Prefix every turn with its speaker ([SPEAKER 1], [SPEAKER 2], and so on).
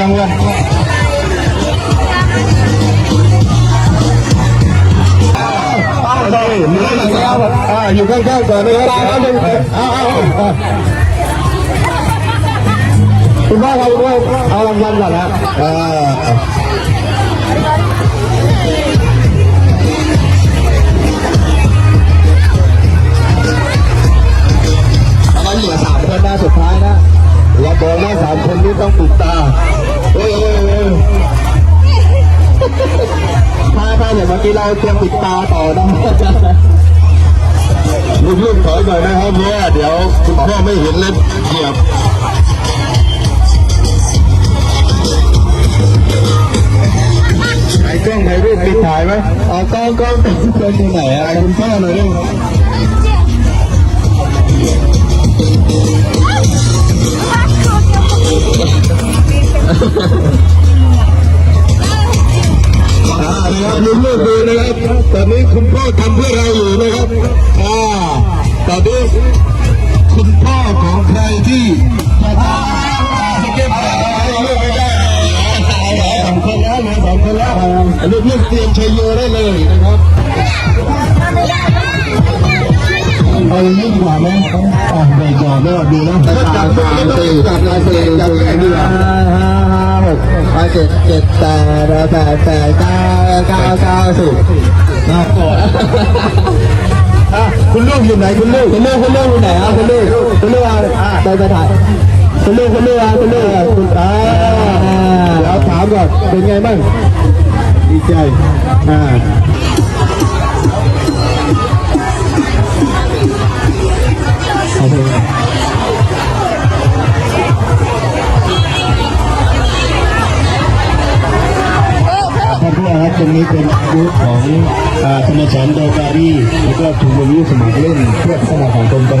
[SPEAKER 1] รางวัลได้เหมือนกันแล้วอ่าอยู่ข้างๆก่อนนะครับเอาเอาเอาคุณพ่อเราด้วยเอารางวัลก่อนนะ กีฬาเตรียมปิดตาต่อนะลูกๆถอยหน่อยนะครับเพราะว่าเดี๋ยวคุณพ่อไม่เห็นเล็บเหยียบไอ้กล้องถ่ายรูปปิดถ่ายไหมเอากล้องกล้องเป็นที่ไหนอะคุณพ่อหน่อยดิอ่ อนนี้คุณพ่อทำเพื่อเราอยู่นะครับอ่าตอนนี้คุณพ่อของใครที่จะทำเก็บอะไรเลือกไม่ได้สองคนแล้วเหลือสองคนแล้วลูกๆเตรียมชัยโยได้เลยนะครับเอายิ่งกว่าไหมอะเด็กกว่าไม่ดูนะจับมือแล้วก็จับลายเซ็นจับแขนดีกว่าห้าห้าหกห้าเจ็ดเจ็ดแปดแปดแปดเก้าเก้าเก้าสิบ นะคุณลูกอยู่ไหนคุณลูกคุณลูกคุณลูกอยู่ไหนอะคุณลูกคุณลูกอะไปไปถ่ายคุณลูกคุณลูกอะคุณลูกคุณอ่าเดี๋ยวถามก่อนเป็นไงบ้างดีใจอ่า รงนี้เป็นอายุของธรรมชาติโดการีแล้วก็ถุงมือสมัครเล่นเพื่อข้ามาของตนกัน